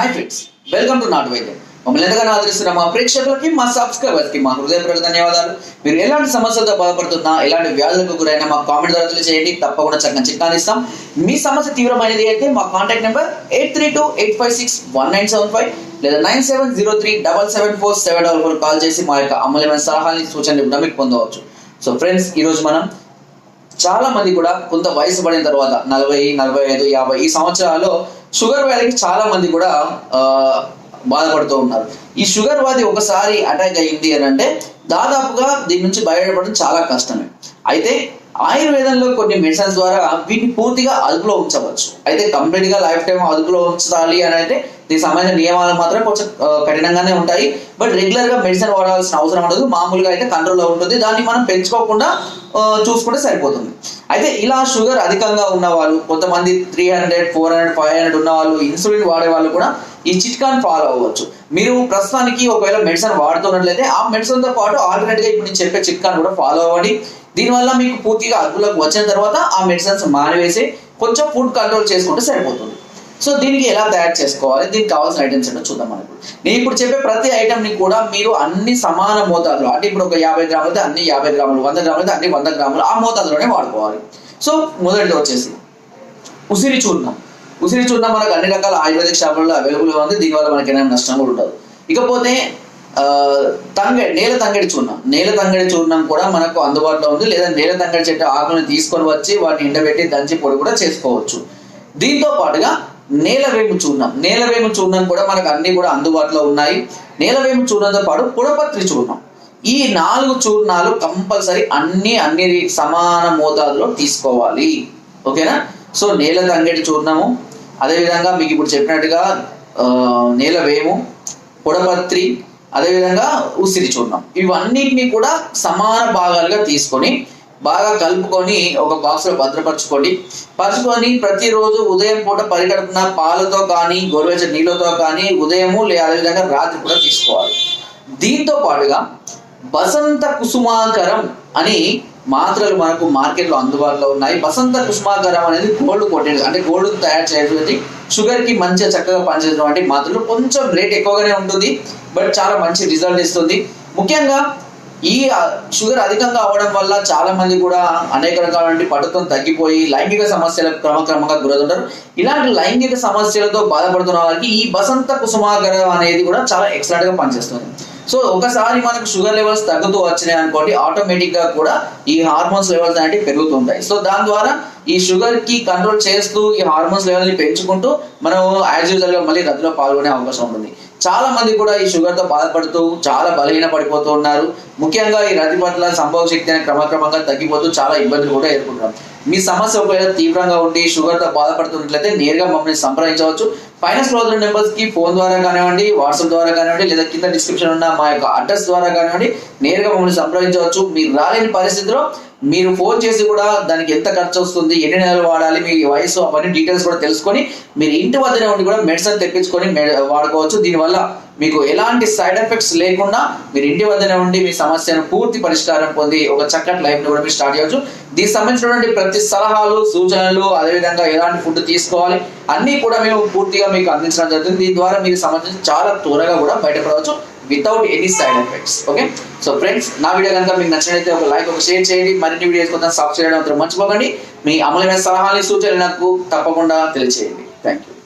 Hi friends welcome to నాటు వైద్యం మమ్మల్ని ఎంతగానో ఆదరిస్తున్న మా ప్రేక్షకులకి మా సబ్స్క్రైబర్స్కి మా హృదయపూర్వక ధన్యవాదాలు. మీరు ఎలాంటి సమస్యలతో బాధపడుతున్నా ఎలాంటి వ్యాధులకు గురైనా మా కామెంట్ ద్వారా తెలియజేయండి. తప్పకుండా చక్కని చిట్కాలు ఇస్తాం. మీ సమస్య తీవ్రమైనది అయితే మా contact number eight three two eight five six one nine seven five లేదా nine seven zero three double seven four seven double four call చేసి మా యొక్క అమూల్యమైన సలహాని సూచనలు కూడా మీకు పొందవచ్చు. సో ఫ్రెండ్స్ ఈరోజు మనం చాలా మంది కూడా కొంత వయసు పడిన తర్వాత నలభై నలభై ఐదు యాభై ఈ సంవత్సరాల్లో షుగర్ వ్యాధికి చాలా మంది కూడా ఆ, బాధపడుతూ ఉన్నారు. ఈ షుగర్ వ్యాధి ఒకసారి అటాక్ అయ్యింది అని అంటే దాదాపుగా దీని నుంచి బయటపడడం చాలా కష్టమే. అయితే ఆయుర్వేదంలో కొన్ని మెడిసిన్స్ ద్వారా వీటిని పూర్తిగా అదుపులో ఉంచవచ్చు. అయితే కంప్లీట్గా లైఫ్ టైం అదుపులో ఉంచాలి అని అంటే దీనికి సంబంధించిన నియమాలు మాత్రం కొంచెం కఠినంగానే ఉంటాయి. బట్ రెగ్యులర్గా మెడిసిన్ వాడాల్సిన అవసరం ఉండదు. మామూలుగా అయితే కంట్రోల్లో ఉంటుంది. దాన్ని మనం పెంచుకోకుండా చూసుకుంటే సరిపోతుంది. అయితే ఇలా షుగర్ అధికంగా ఉన్న వాళ్ళు కొంతమంది three hundred four hundred five hundred ఉన్న వాళ్ళు ఇన్సులిన్ వాడే వాళ్ళు కూడా ఈ చిట్కాని ఫాలో అవ్వచ్చు. మీరు ప్రస్తుతానికి ఒకవేళ మెడిసిన్ వాడుతున్నట్లయితే ఆ మెడిసిన్తో పాటు ఆల్టర్నేట్గా ఇప్పుడు నేను చెప్పే చిట్కాని కూడా ఫాలో అవ్వండి. దీనివల్ల మీకు పూర్తిగా అదుపులోకి వచ్చిన తర్వాత ఆ మెడిసిన్స్ మానేసి కొంచెం ఫుడ్ కంట్రోల్ చేసుకుంటే సరిపోతుంది. సో దీనికి ఎలా తయారు చేసుకోవాలి? దీనికి కావాల్సిన ఐటమ్స్ ఏంటో చూద్దాం మనకు నేను ఇప్పుడు చెప్పే ప్రతి ఐటమ్ని కూడా మీరు అన్ని సమాన మోతాదులో అంటే ఇప్పుడు ఒక యాభై గ్రాములు అయితే అన్ని యాభై గ్రాములు వంద గ్రాములు అయితే అన్ని వంద గ్రాములు ఆ మోతాదులోనే వాడుకోవాలి. సో మొదటిది వచ్చేసి ఉసిరి చూర్ణం. ఉసిరి చూర్ణం మనకు అన్ని రకాల ఆయుర్వేదిక్ షాపుల్లో అవైలబుల్ ఉంది. దీనివల్ల మనకి ఏమైనా నష్టం కూడా ఉండదు. ఇకపోతే తంగడి నేల తంగడి చూర్ణం. నేల తంగడి చూర్ణం కూడా మనకు అందుబాటులో ఉంది. లేదా నేల తంగడి చెట్టు ఆకులను తీసుకొని వచ్చి వాటిని ఎండబెట్టి దంచి పొడి కూడా చేసుకోవచ్చు. దీంతో పాటుగా నేల వేము చూర్ణం. నేలవేము చూర్ణం కూడా మనకు అన్ని కూడా అందుబాటులో ఉన్నాయి. నేలవేము చూర్ణంతో పాటు పుడపత్రి చూర్ణం. ఈ నాలుగు చూర్ణాలు కంపల్సరీ అన్ని అన్ని సమాన మోతాదులో తీసుకోవాలి. ఓకేనా? సో నేల తంగడి చూర్ణము. అదేవిధంగా మీకు ఇప్పుడు చెప్పినట్టుగా నేల వేము పొడపత్రి అదేవిధంగా ఉసిరి చూర్ణం. ఇవన్నిటిని కూడా సమాన భాగాలుగా తీసుకొని బాగా కలుపుకొని ఒక బాక్స్లో భద్రపరచుకోండి. పరచుకొని ప్రతిరోజు ఉదయం పూట పరిగడుపున పాలతో కానీ గోరువెచ్చ నీళ్ళతో కానీ ఉదయము లేదా అదేవిధంగా రాత్రి కూడా తీసుకోవాలి. దీంతో పాటుగా బసంత కుసుమాకరం అని మాత్రలు మనకు మార్కెట్లో అందుబాటులో ఉన్నాయి. బసంత కుష్మాగరం అనేది గోల్డ్ కోటెడ్ అంటే గోల్డ్ తయారు చేయడానికి షుగర్కి మంచిగా చక్కగా పనిచేసినటువంటి మాత్రలు కొంచెం రేట్ ఎక్కువగానే ఉంటుంది. బట్ చాలా మంచి రిజల్ట్ ఇస్తుంది. ముఖ్యంగా ఈ షుగర్ అధికంగా అవడం వల్ల చాలా మంది కూడా అనేక రకాల పట్టుతో తగ్గిపోయి లైంగిక సమస్యలకు క్రమక్రమంగా గురవుతుంటారు. ఇలాంటి లైంగిక సమస్యలతో బాధపడుతున్న వారికి ఈ బసంత కుసుమాగరం అనేది కూడా చాలా ఎక్సలెంట్గా పనిచేస్తుంది. సో ఒకసారి మనకు షుగర్ లెవెల్స్ తగ్గుతూ వచ్చినాయి అనుకోండి ఆటోమేటిక్గా కూడా ఈ హార్మోన్స్ లెవెల్స్ అనేవి పెరుగుతుంటాయి. సో దాని ద్వారా ఈ షుగర్కి కంట్రోల్ చేస్తూ ఈ హార్మోన్స్ లెవెల్ని పెంచుకుంటూ మనం యాజ్ యూజువల్గా మళ్ళీ రద్దులో పాల్గొనే అవకాశం ఉంటుంది. చాలా మంది కూడా ఈ షుగర్తో బాధపడుతూ చాలా బలహీన పడిపోతూ ఉన్నారు. ముఖ్యంగా ఈ రతి పట్ల సంభవ శక్తి అనేది క్రమక్రమంగా తగ్గిపోతూ చాలా ఇబ్బందులు కూడా ఎదుర్కొంటారు మీ సమస్య ఒకవేళ తీవ్రంగా ఉండి షుగర్తో బాధపడుతున్నట్లయితే నేరుగా మమ్మల్ని సంప్రదించవచ్చు. పైన క్లోజర్ నెంబర్స్కి ఫోన్ ద్వారా కానివ్వండి వాట్సాప్ ద్వారా కానివ్వండి లేదా కింద డిస్క్రిప్షన్ ఉన్న మా యొక్క అడ్రస్ ద్వారా కానివ్వండి నేరుగా మమ్మల్ని సంప్రదించవచ్చు. మీరు రాలేని పరిస్థితిలో మీరు ఫోన్ చేసి కూడా దానికి ఎంత ఖర్చు వస్తుంది ఎన్ని నెలలు వాడాలి మీ వయసు అవన్నీ డీటెయిల్స్ కూడా తెలుసుకొని మీరు ఇంటి వద్దనే ఉండి కూడా మెడిసిన్ తెప్పించుకొని మె- వాడుకోవచ్చు. దీనివల్ల మీకు ఎలాంటి సైడ్ ఎఫెక్ట్స్ లేకుండా మీరు ఇంటి వద్దనే ఉండి మీ సమస్యను పూర్తి పరిష్కారం పొంది ఒక చక్కటి లైఫ్ కూడా మీరు స్టార్ట్ చేయవచ్చు. దీనికి సంబంధించినటువంటి ప్రతి సలహాలు సూచనలు అదేవిధంగా ఎలాంటి ఫుడ్ తీసుకోవాలి అన్నీ కూడా మేము పూర్తిగా మీకు అందించడం జరుగుతుంది. దీని ద్వారా మీకు సంబంధించి చాలా త్వరగా కూడా బయటపడవచ్చు. Without any side effects okay so friends నా వీడియో కనుక మీకు నచ్చినట్లయితే ఒక లైక్ ఒక షేర్ చేయండి. మరిన్ని వీడియోస్ కొంత సబ్స్క్రైబ్ చేయడం మర్చిపోకండి. మీ అమలమైన సలహాలు సూచనలు నాకు తప్పకుండా తెలియచేయండి. Thank you